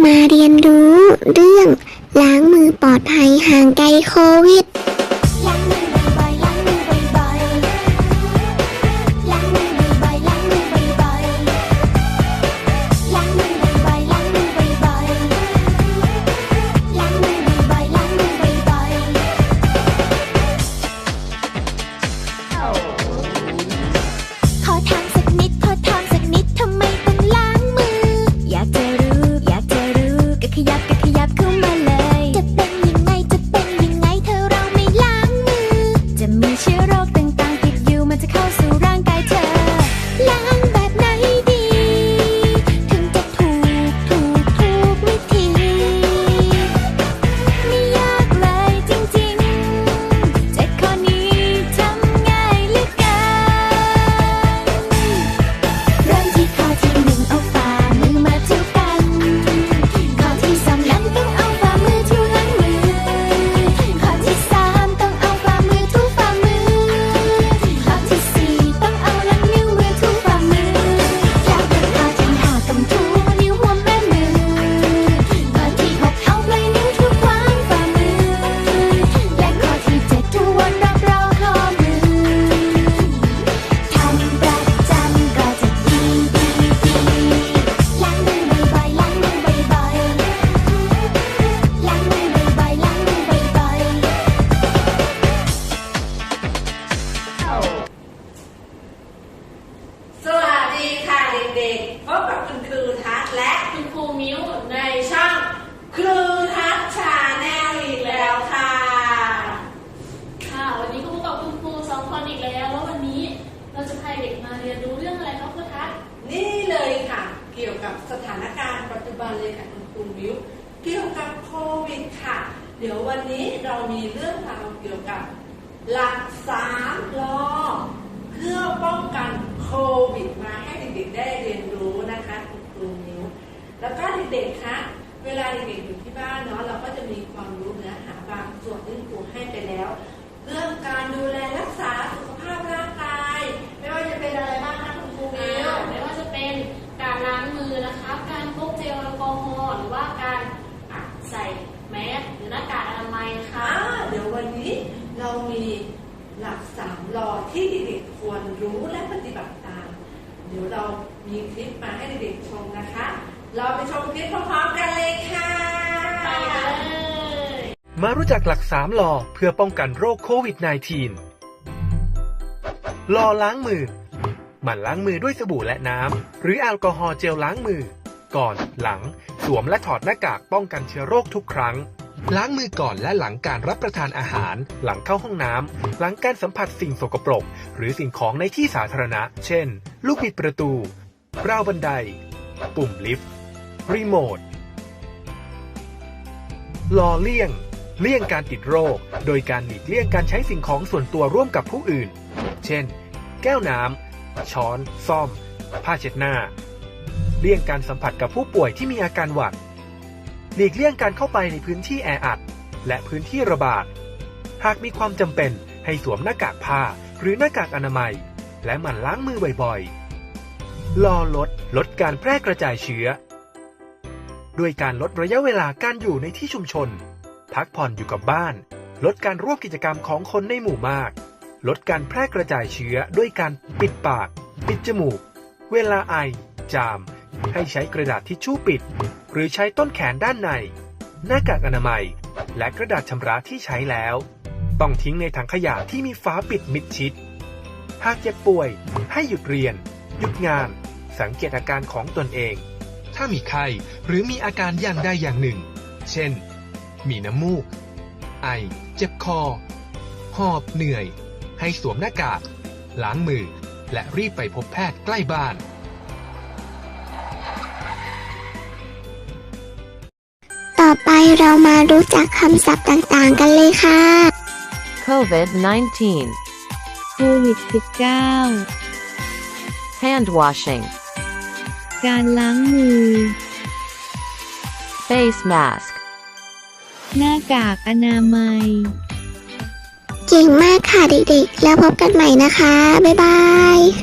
มาเรียนรู้เรื่องล้างมือปลอดภัยห่างไกลโควิด 你 เด็กๆพบกับคุณครูทัศน์และคุณครูมิ้วในช่องครูทัศน์ชาแนลอีกแล้วค่ะ ค่ะ วันนี้ก็พบกับคุณครูสองคนอีกแล้วแล้ววันนี้เราจะพาเด็กมาเรียนรู้เรื่องอะไรครับครูทัศน์นี่เลยค่ะ เกี่ยวกับสถานการณ์ปัจจุบันเลยค่ะคุณครูมิวเกี่ยวกับโควิดค่ะ เดี๋ยววันนี้เรามีเรื่องราวเกี่ยวกับ หลักสามรอเพื่อป้องกันโควิดมาให้เด็กๆได้เรียนรู้นะคะคุณครูมิว แล้วก็เด็กๆคะเวลาเด็กๆอยู่ที่บ้านเนาะเราก็จะมีความรู้เนื้อหาบางส่วนที่ครูให้ไปแล้ว เรื่องการดูแลรักษาสุขภาพร่างกาย ไม่ว่าจะเป็นอะไรบ้างคะคุณครูมิวไม่ว่าจะเป็นการล้างมือนะคะ การพกเจลแอลกอฮอล์หรือว่าการอะใส่แมสหรือหน้ากากอนามัยนะคะอ่าเดี๋ยววันนี้เรามีหลักสามรอที่เด็กๆควรรู้และปฏิบัติตาม เดี๋ยวเรามีคลิปมาให้เด็กๆชมนะคะ เราไปชมคลิปพร้อมๆกันเลยค่ะ ไปเลยมารู้จักหลัก3ลอเพื่อป้องกันโรคโควิด -19 ลอล้างมือ หมั่นล้างมือด้วยสบู่และน้ำ หรือแอลกอฮอล์เจลล้างมือ ก่อน หลัง สวมและถอดหน้ากากป้องกันเชื้อโรคทุกครั้ง ล้างมือก่อนและหลังการรับประทานอาหาร หลังเข้าห้องน้ำ หลังการสัมผัสสิ่งสกปรก หรือสิ่งของในที่สาธารณะ เช่น ลูกบิดประตู ราวบันได ปุ่มลิฟต์ รีโมทลอเลี่ยง เลี่ยงการติดโรค โดยการหลีกเลี่ยงการใช้สิ่งของส่วนตัวร่วมกับผู้อื่น เช่น แก้วน้ำ ช้อน ซ่อม ผ้าเช็ดหน้า เลี่ยงการสัมผัสกับผู้ป่วยที่มีอาการหวัด หลีกเลี่ยงการเข้าไปในพื้นที่แออัด และพื้นที่ระบาด หากมีความจำเป็นให้สวมหน้ากากผ้าหรือหน้ากากอนามัย และหมั่นล้างมือบ่อยๆ ลอลดลดการแพร่กระจายเชื้อ ด้วยการลดระยะเวลาการอยู่ในที่ชุมชน พักผ่อนอยู่กับบ้าน ลดการร่วมกิจกรรมของคนในหมู่มาก ลดการแพร่กระจายเชื้อด้วยการปิดปาก ปิดจมูก เวลาไอ จาม ให้ใช้กระดาษทิชชู่ปิด หรือใช้ต้นแขนด้านใน หน้ากากอนามัย และกระดาษชำระที่ใช้แล้ว ต้องทิ้งในถังขยะที่มีฝาปิดมิดชิด หากเจ็บป่วย ให้หยุดเรียน หยุดงาน สังเกตอาการของตนเอง ถ้ามีไข้หรือมีอาการอย่างใดอย่างหนึ่ง เช่น มีน้ำมูก ไอ เจ็บคอ หอบเหนื่อย ให้สวมหน้ากาก ล้างมือ และรีบไปพบแพทย์ใกล้บ้านต่อไปเรามารู้จักคำศัพท์ต่างๆ กันเลยค่ะ COVID 19, โควิด hand washing, 19 การล้างมือ face mask. หน้ากากอนามัย เก่งมากค่ะเด็กๆ แล้วพบกันใหม่นะคะ บ๊ายบาย